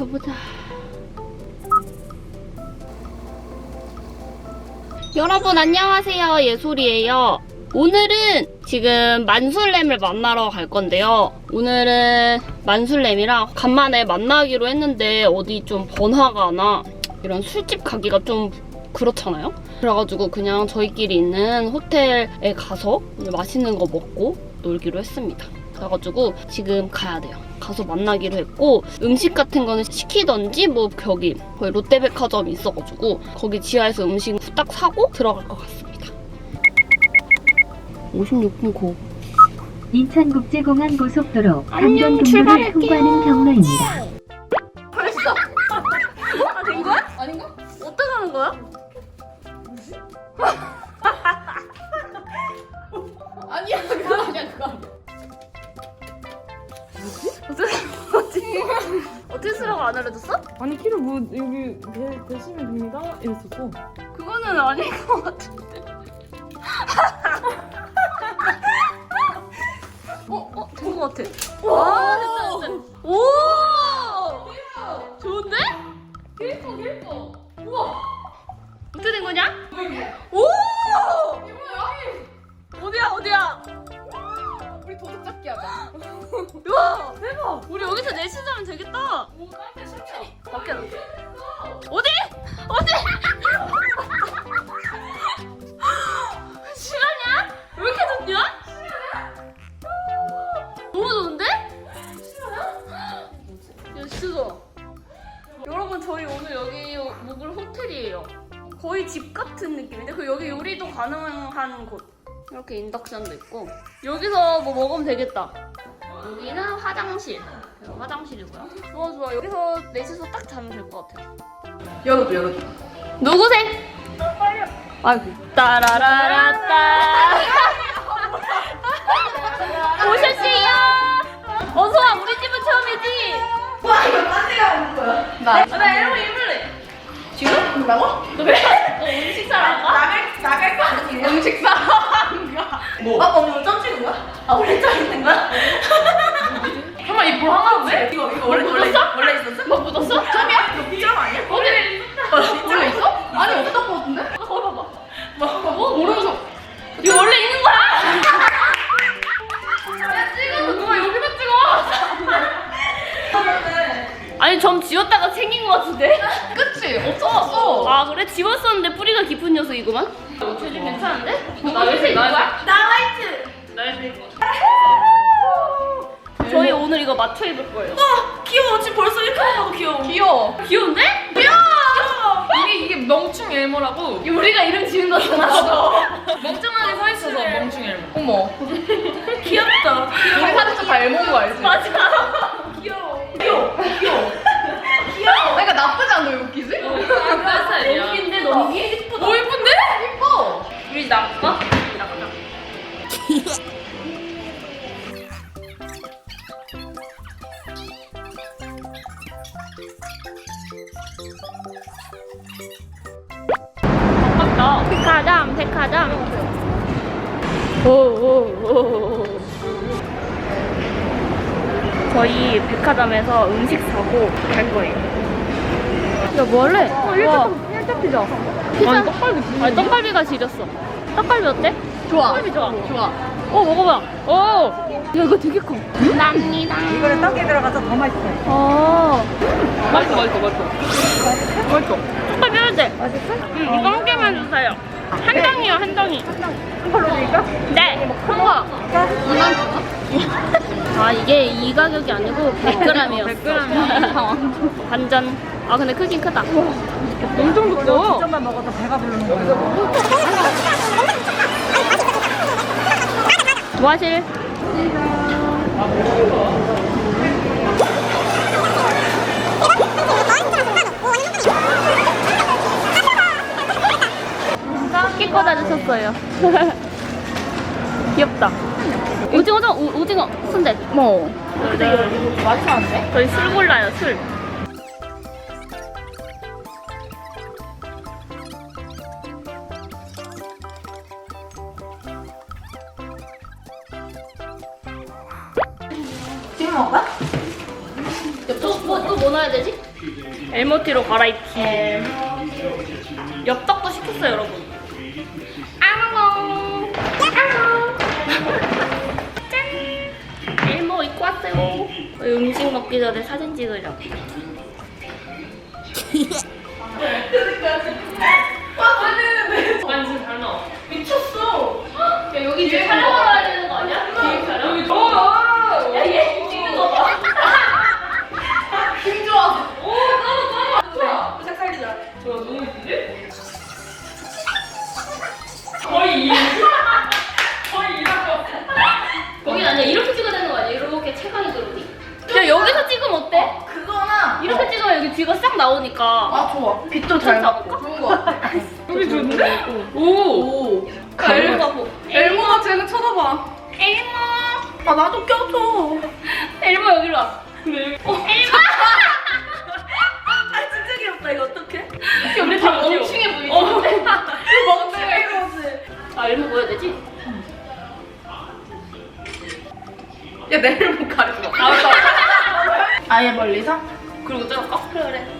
가보자. 여러분 안녕하세요. 예솔이에요. 오늘은 지금 만술램을 만나러 갈 건데요. 오늘은 만술램이랑 간만에 만나기로 했는데 어디 좀 번화가 나 이런 술집 가기가 좀 그렇잖아요. 그래가지고 그냥 저희끼리 있는 호텔에 가서 맛있는 거 먹고 놀기로 했습니다. 그래가지고 지금 가야 돼요. 가서 만나기로 했고 음식 같은 거는 시키던지 뭐 거기 거기 롯데백화점이 있어가지고 거기 지하에서 음식 후딱 사고 들어갈 것 같습니다. 56분 고. 인천국제공항 고속도로 안녕, 출발할게요. 통과하는 경로입니다. 쓰라고 안 알려줬어? 아니 키로 뭐 여기 대, 대시면 됩니다 이랬었어 그거는 아닌 것 같은데. 어, 어, 된 것 같아. 와, 됐다, 됐다. 오! 좋은데? 길거, 길거. 우와! 어떻게 된 거냐? 오! 잡기 하자 우와! 대박! 우리 여기서 자면 되겠다. 밖에 나. 어디? 어디? 실화냐? 왜 이렇게 좋냐? 너무 좋은데? 야, 진짜. 여러분, 저희 오늘 여기 묵을 호텔이에요. 거의 집 같은 느낌인데, 그 여기 요리도 가능한 곳. 이렇게 인덕션도 있고. 여기서 뭐 먹으면 되겠다. 여기는 화장실. 여기 화장실이고요. 좋아, 좋아. 여기서 넷이서 딱 자면 될 것 같아요. 열어줘 열어줘 누구세? 아이고. 따라라라따. 오셨어요. 어서와, 우리 집은 처음이지? 와 이거 딴데가 오는 거야 나 나 이런 거 입을래. 지금? 된다고? 너 왜? 너 음식 사랑가? 나갈 거 아니야 음식 사랑가? 뭐? 아 오늘 점 찍은 거야? 아 원래 점 있는 거야? 잠깐만, 이뭐 하나인데? 이거 이거 원래 원래 묻었어? 원래 있었어? 뭐 묻었어? 점이야? 이거 점 아니야? 어디? 원래 있어? 아니 없던 거 같은데? 거기 봐봐. 뭐? 모르면서. 이거 원래 있는 거야? 야, 찍어. 누가 여기다 찍어? 아니, 점 지웠다가 생긴 거 같은데? 그치 없었어 아, 그래? 지웠었는데 뿌리가 깊은 녀석이구만? 체중 괜찮은데? 나왜 입는 거야? 나 화이트! 나 입을 저희 오늘 이거 맞춰 입을 거예요. 아 귀여워. 지금 벌써 이렇게 봐도 귀여워. 귀여워. 귀여운데? 귀여워! 이게 이게 멍충 엘모라고. 우리가 이름 지은 거잖아. 멍청하게 서 있어서 멍충 엘모 어머. 귀엽다. 우리 사진도 다 엘모인 거 알지? 맞아. 귀여워. 귀여워. 귀여워. 귀여워. 그러니까 나쁘지 않아 왜 웃기지? 그런 스타일이야. 웃긴데 너무 예쁘다. 뭐 예쁜데? 예뻐 우리? 나가자. 반갑다. 백화점, 백화점. 오오오. 저희 백화점에서 음식 사고 갈 거예요. 야, 뭐 할래? 어, 일단, 일단 피자. 피자? 아니, 떡갈비. 아니, 떡갈비가 지렸어. 떡갈비 어때? 좋아 떡갈비 좋아. 좋아 어, 먹어봐. 어. 야, 이거 되게 커. 감사합니다. 이거는 떡에 들어가서 더 맛있어요. 어. 맛있어 맛있어 맛있어 맛있어 떡갈비 해야 돼. 맛있어? 응, 이거 한 개만 주세요. 한 덩이요, 한 덩이. 한 걸로 드릴까? 네. 큰 거. 2만 아, 이게 이 가격이 아니고 100g이었어. 100g이야. 반전. 아, 근데 크긴 크다. 엄청 두꺼워 점만 먹어도 배가 부르는 거예요. 뭐 하실? 끼 꽂아 주셨어요. 귀엽다. 오징어죠? 오, 오징어 순대. 뭐. 네. 맛있는데? 저희 술 골라요, 술. 지금 먹을까? 또, 뭐, 또뭐 넣어야 되지? 엘모티로 갈아입기. 엽떡도 시켰어요, 여러분. 아롱. 아롱. 짠. 엘모 입고 왔어요. 음식 먹기 전에 사진 찍으려고. 나오니까. 아 좋아. 빛도 잘? 맞고 좋은 거 같아. 여기 좋은데? 오! 오. 엘모 가보. 엘모가 쟤는 쳐다봐. 엘모! 아 나도 껴줘. 엘모 여기로 와. 어, 엘모! 아 진짜 귀엽다 이거 어떡해? 우리 다 멍충해 보이지? 어. 멍청해 이거지. 아, 엘모 보여야 되지? 야, 내 엘모 가리지 마. 알았어. 아예 멀리서? 그리고 그래. 굉장히 멀구나.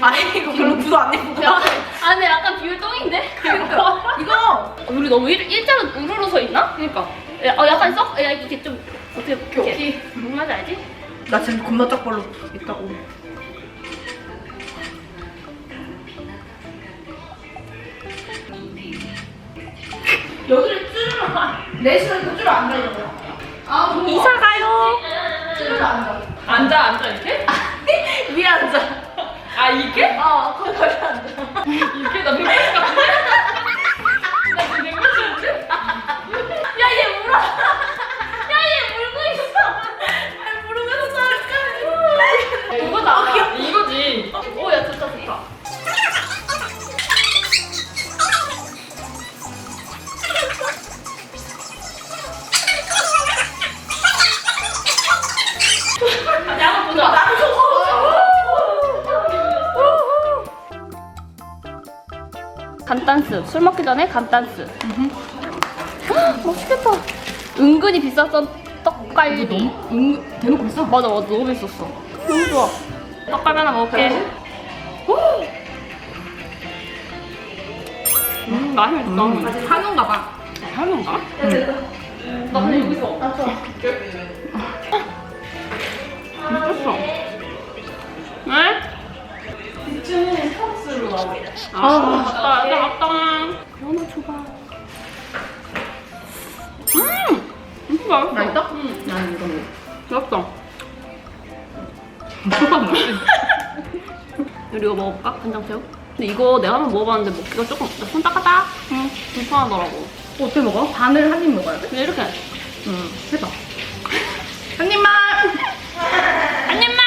아, 이거 별로 구도 안 예쁘다. 야, 아, 근데 약간 비율 똥인데? 그러니까. 이거! 우리 너무 일, 일자로 우르르 서 있나? 그니까. 야, 어, 약간 썩, 야, 이렇게 좀, 어떻게, 이렇게. 무슨 말인지 알지? 나 지금 겁나 짝벌로 있다고. 여기를 쭈르르 내 시간에 줄 앉아 있는 거야. 아, 뭐. 이사 가요. 줄 앉아. 앉아, 앉아, 이렇게? 위에 앉아. 아, 이게? 어, 거기 거기 앉아. 간단스. 맛있겠다. 은근히 비쌌던 떡갈비. 응, 대놓고 있어? 맞아, 맞아. 너무 비쌌어. 너무 좋아. 떡갈비 하나 먹을게. 음, 맛있다. 아직 한우인가 봐. 한우인가? 나 근데 여기서. 아, 좋아. 미쳤어. 네? 나오고. 아, 맞다, 맞다, 맞다. 연어 줘봐. 음! 진짜 맛있어. 맛있어? 응. 난 이거 먹어. 맛있어. 우리 이거 먹어볼까? 간장새우? 근데 이거 내가 한번 먹어봤는데 먹기가 조금 나손 닦았다. 응. 불편하더라고. 어떻게 먹어? 반을 한 입 먹어야 돼? 근데 이렇게 응. 해봐. 한 입만! 한 입만!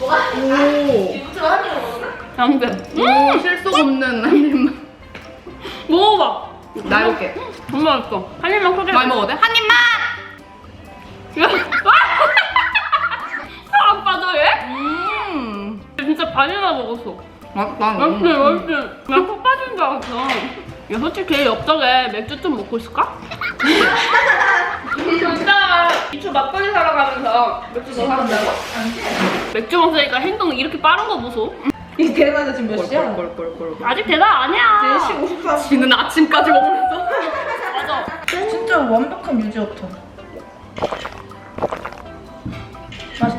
오. 이부터 한입 먹었어? 양배. 오, 실속 없는 한 입만. 먹어봐. 나 해볼게. 정말 맛있어. 한 입만 크게. 많이 먹어도 돼? 한 입만! 아빠 너 얘? 음. 진짜 반이나 먹었어. 맛있다. 맛있지, 맛있지. 그냥 푹 빠진 줄 알았어. 야, 솔직히 걔 엽떡에 맥주 좀 먹고 있을까? 진짜 이초 막걸리 사러 가면서 맥주 더 사는다고? 맥주 먹으니까 행동 이렇게 빠른 거 보소. 이 대단해 지금 몇 시야? 꼴꼴꼴꼴. 아직 대답 아니야. 4시 54분. 지는 아침까지 먹으면서. 맞아. 진짜 완벽한 유지어터. 맛있어.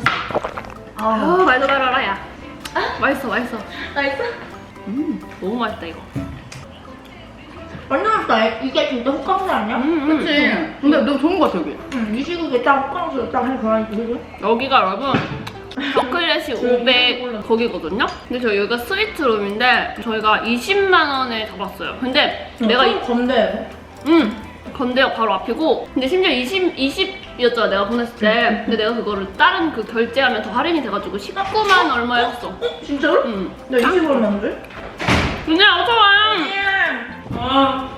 아, 말도 말아라, 야. 맛있어, 맛있어. 맛있어? 음, 너무 맛있다, 이거. 완전 맛있다. 이게 진짜 호캉스 아니야? 음, 음. 그치? 근데 너무 좋은 거 같아, 여기. 응, 이 시국에 딱 호캉스 딱할 그런 그지? 여기가 여러분 chocolate 500 거기거든요. 근데 저희 여기가 스위트룸인데 저희가 20만 원에 잡았어요. 근데 내가 이, 건데. 음 건대역 바로 앞이고 근데 심지어 20 20이었잖아 내가 보냈을 때. 근데 내가 그거를 다른 그 결제하면 더 할인이 돼가지고 19만 얼마였어. 진짜로? 음. 나 20원 줬는데? 근데 어서 와. 아.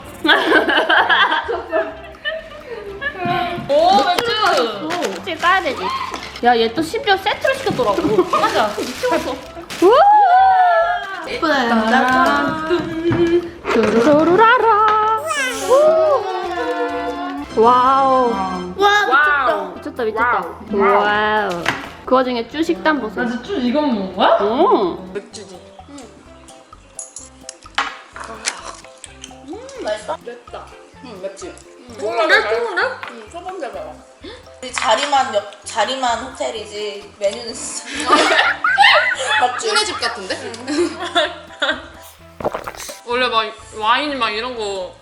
오 맥주. 맥주 까야 되지. 야 얘 또 심지어 세트를 시켰더라고. 맞아. 미치겠어. 예쁘다. 두루루라라. 와우. 와, 와우. 미쳤다 미쳤다. 와우. 그 와중에 쭈 식단 보세요. 나 진짜 쭉 이건 먹은 거야? 오. 맥주지. 맵다. 응 맵지. 몰라, 매콤한데? 응, 초반대 봐봐. 우리 자리만 옆 자리만 호텔이지 메뉴는 진짜 맞지? 쭈네 집 같은데? 원래 막 와인 막 이런 거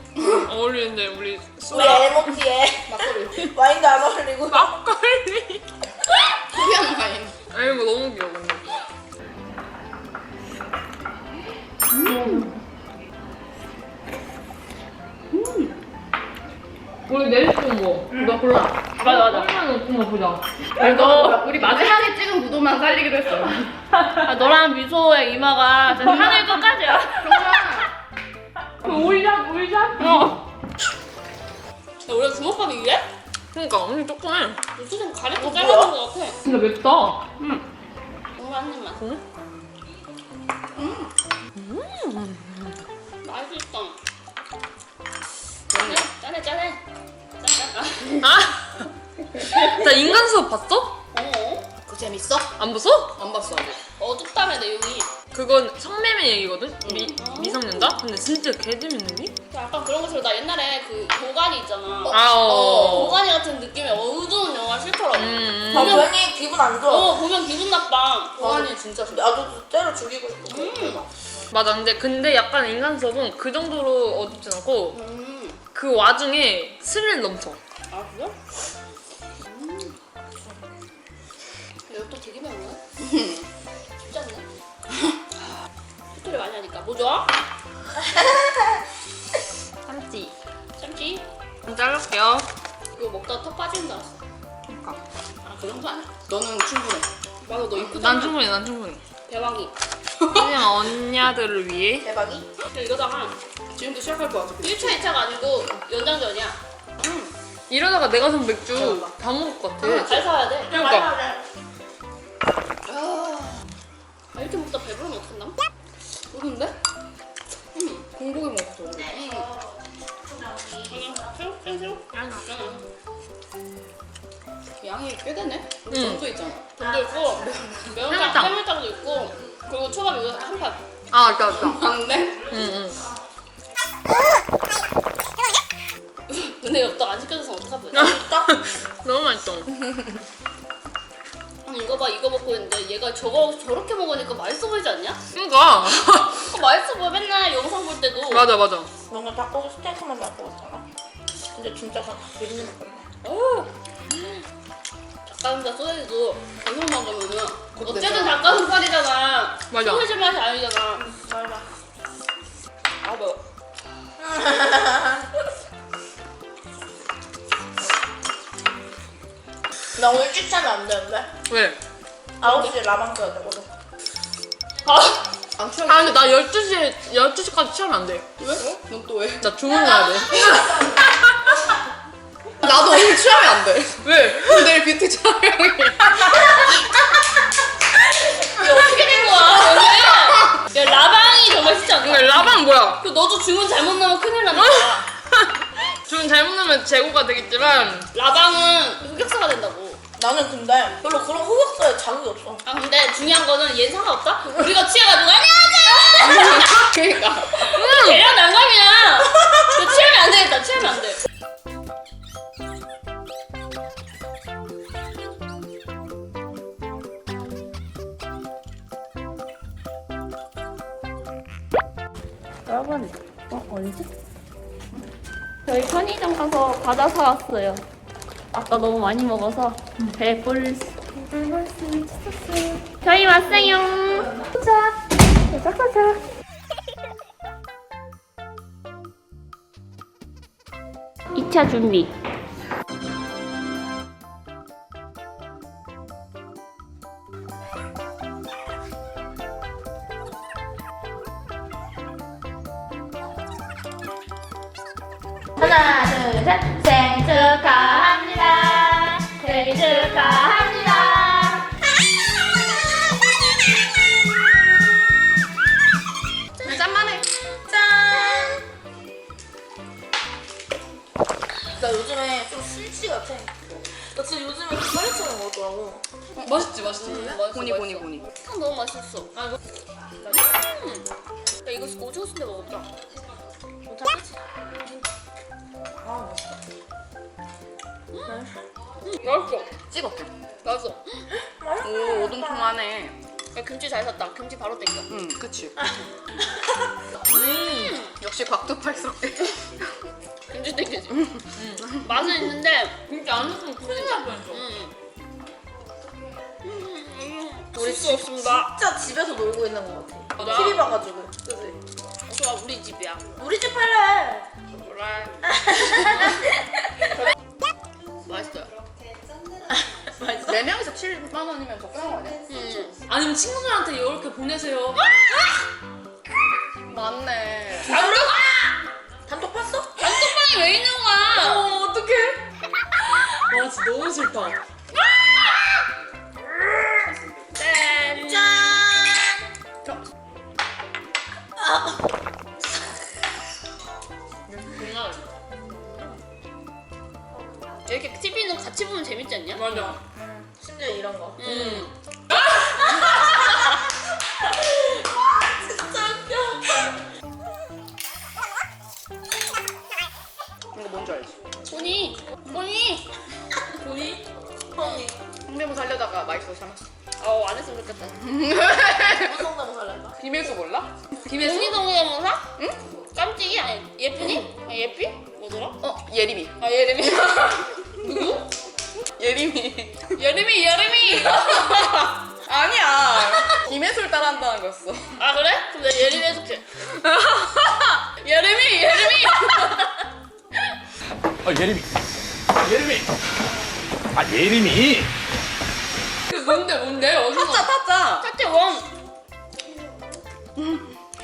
어울리는데 우리 우리 에모티에 막걸리. 와인도 안 어울리고 막걸리. 코리안 와인. 아니 뭐 너무 귀여워 근데. 우리 내일 찍은 거. 너 골라. 맞아 맞아. 얼마나 높은 거 보자. 너 우리 마지막에 찍은 무도만 살리기로 했어. 아, 너랑 미소의 이마가 진짜 하늘 끝까지야. 그 올샷 올샷. 어. 야, 우리가 주먹밥이 이래? 그러니까 엄청 조그매. 좀 가래떡 뭐야? 잘라준 것 같아. 진짜 맵다. 정말 한 입만. 짠해, 짠해, 짠해. 짠, 짠. 아. 나 인간 수업 봤어? 어? 그거 재밌어? 안 봤어? 안 봤어, 아직. 어둡다며, 내용이. 그건 성매매 얘기거든? 미, 음. 미성년자? 근데 진짜 개재밌는데? 약간 그런 것처럼 나 옛날에 그 도가니 있잖아. 아, 어. 도가니 같은 느낌의 어두운 영화 싫더라고. 음, 아 음. 괜히 기분 안 좋아 어, 보면 기분 나빠. 도가니 진짜 싫어. 나도 때려 죽이고 싶어 음. 맞아. 근데, 근데 약간 인간 수업은 그 정도로 어둡진 않고 음. 그 와중에 스릴 넘쳐. 아, 그래? 이것도 되게 매운데? 쉽지 않네. 스토리 많이 하니까. 뭐 좋아? 참지. 참치? 좀 자를게요. 이거 먹다가 턱 빠지는 줄 알았어. 그러니까. 아, 그 정도 아니야. 너는 충분해. 맞아, 너 이쁘잖아. 난 충분해, 난 충분해. 대왕이. 그냥 언니들을 위해. 대박이? 근데 이러다가 지금도 시작할 것 같아. 1차, 2차가 아니고 연장전이야. 음. 이러다가 내가 산 맥주 다 먹을 것 같아. 잘 사야 돼. 그러니까. 아, 이렇게 먹다 배부르면 어떡한다? 모르는데? 음, 공복에 먹었어. 음. 양이 꽤 되네? 응. 돈도 있잖아. 돈도 있고, 매운탕, 해물탕. 해물탕도 있고, 그리고 초밥 이거 한 판. 아, 아까. 안 돼? 응, 응. 근데 엽떡 안 시켜줘서 어떡하지? 너무 맛있어. 먹고 있는데 얘가 저거 저렇게 먹으니까 맛있어 보이지 않냐? 그니까. 어, 맛있어 보여 맨날 영상 볼 때도 맞아, 맞아. 뭔가 닭고기 스테이크만 먹고 있잖아 근데 진짜 다 비리는 거 같네 오! 닭가슴살 소세지도 계속 먹으면은 어쨌든 닭가슴살이잖아 맞아. 소세지 맛이 아니잖아 맞아 아 매워 나 오늘 자면 안 되는데 왜? 9시에 라방 껴야 되거든 안 취하게 아, 근데 나 12시에, 12시까지 취하면 안 돼. 왜? 넌 또 왜? 나 주문해야 돼. 나도 오늘 취하면 안 돼. 왜? 내일 뷰티 촬영이야. 야 어떻게 된 거야 오늘? 야 라방이 정말 쉽지 않다. 근데 라방 뭐야? 그 너도 주문 잘못 넣으면 큰일 나니까. 주문 잘못 넣으면 재고가 되겠지만 라방은 흑역사가 된다고. 나는 근데 별로 그런 흑역사에 자극이 없어 아 근데 중요한 거는 얘 상관없다? 우리가 취해가지고 안녕하세요! 그니까 걔랑 난감이야 너 취하면 안 되겠다 취하면 안 돼 여러분, 어, 언제? 저희 편의점 가서 과자 사왔어요. 아까 너무 많이 먹어서 배불, 배불 수 있었어요. 저희 왔어요. 도착, 도착. 이차 준비. 하나, 둘, 셋. 축하합니다. 생일 축하합니다. 짠만해 나 요즘에 좀 술취 같아 나 진짜 요즘에 빨리 차는 먹었더라고. 맛있지 맛있지. 맛있어, 고니 고니 맛있어. 고니. 탕 너무 맛있어. 아 이거 음. 야 이거 오징어 순대 먹었다. 못하겠지? 아 맛있다. 맛있어. 찍었대. 맛있어. 오 오동통하네. 야, 김치 잘 샀다. 김치 바로 땡겨. 응 그치. 음 역시 곽두팔스럽게. 김치 땡기지. 맛은 있는데 김치 안 넣으면 진짜 뻔했어. 음. 우리 수 없습니다. 진짜 집에서 놀고 있는 것 같아. 맞아. TV 봐가지고. 그지? 좋아 우리 집이야. 우리 집 할래. 그래. 맛있 네 명이서 7만 원이면 적당한 거 아니야? 음. 아니면 친구들한테 이렇게 보내세요. 맞네. 단톡 봤어? 단톡방에 왜 있는 거야? 어 어떡해. 와 진짜 너무 싫다. 언니. 성대모 살려다가 맛있어서 참았어. 어안 했으면 좋겠다. 무슨 성대모 살랄까? 김혜수 몰라? 김혜순이 동생모사? 응? 깜찍이 아니 예쁜이? 아 예삐? 뭐더라? 어 예림이. 아 예림이. 누구? 예림이. 예림이 예림이. 아니야. 김혜수를 따라한다는 거였어. 아 그래? 그럼 내가 예림이 해줄게. 예림이 예림이. 아 예림이 예림이 아 예림이 뭔데 뭔데 어디서? 타짜 타짜. 타짜 원.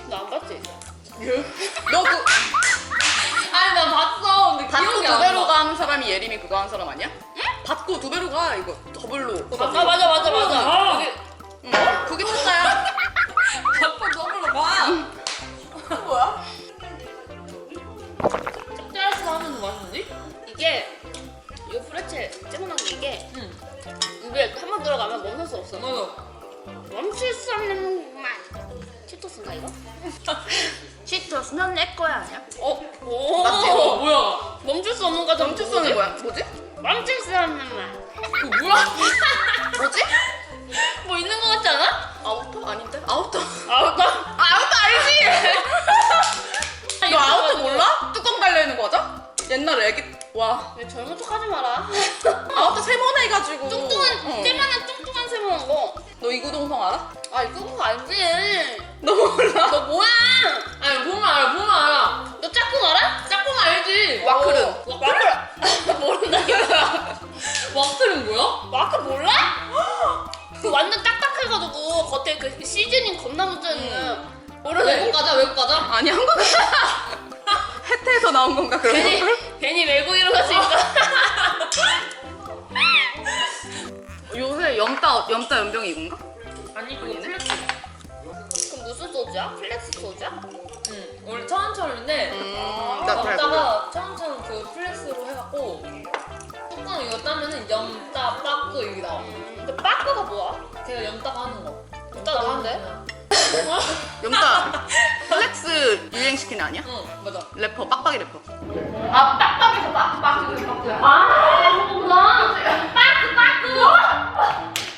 너안 봤지? 너 그. 아니 나 봤어. 근데 받고 기억이 두 안 배로 나. 가는 사람이 예림이 그거 한 사람 아니야? 응? 받고 두 배로 가 이거 더블로. 아 맞아 맞아 맞아. 여기 응. 그게 타짜야. 자꾸 더블로 봐. 뭐야? 번 들어가면 멈출 수 없어. 맞아. 멈출 수 없는 맛. 치토스인가 이거? 치토스는 내 거야 아니야? 어? 오. 맞지? 어, 뭐야? 멈출 수 없는 거죠? 멈출 수는 뭐야? 뭐지? 멈출 수 없는 맛. 그 뭐야? 뭐지? 뭐 있는 거 같지 않아? 아우터 아닌데? 아우터. 아우터. 아우터 알지? 너 아우터 몰라? 뚜껑 달려 있는 거 맞아? 옛날에 애기 와 왜 젊은 척하지 마라. 세번 해가지고. 뚱뚱한 어. ጤ만한 뚱뚱한 세모한 거. 너 이구동성 알아? 아 이거 그거 알지? 너 몰라? 너 뭐야? 아니 보면 알아 보면 알아. 너 짝꿍 알아? 짝꿍 알지? 와크른. 어, 와크른 모른다 이거야. 와크른 뭐야? 와크 몰라? 그 완전 딱딱해가지고 겉에 그 시즈닝 겁나 묻어있는 모르네. 외국 가자 외국 가자. 아니 한국. 해태에서 나온 건가 그런 괜히 거? 괜히 외국 이름 갔으니까. 염따 염따 연병이 이건가? 아니 그거 플렉스. 그럼 무슨 소주야? 플렉스 소주야? 응, 원래 천원처럼인데 음, 나 잘 몰라. 먹다가 천원처럼 그 플렉스로 해갖고 뚜껑 이거 따면은 염따 빠꾸 여기 나와 음, 근데 빠꾸가 뭐야? 걔가 염따가 하는 거 염따 누군데? 염따 플렉스 유행시킨 애 아니야? 응 맞아 래퍼 빡빡이 래퍼. 그럴싸 해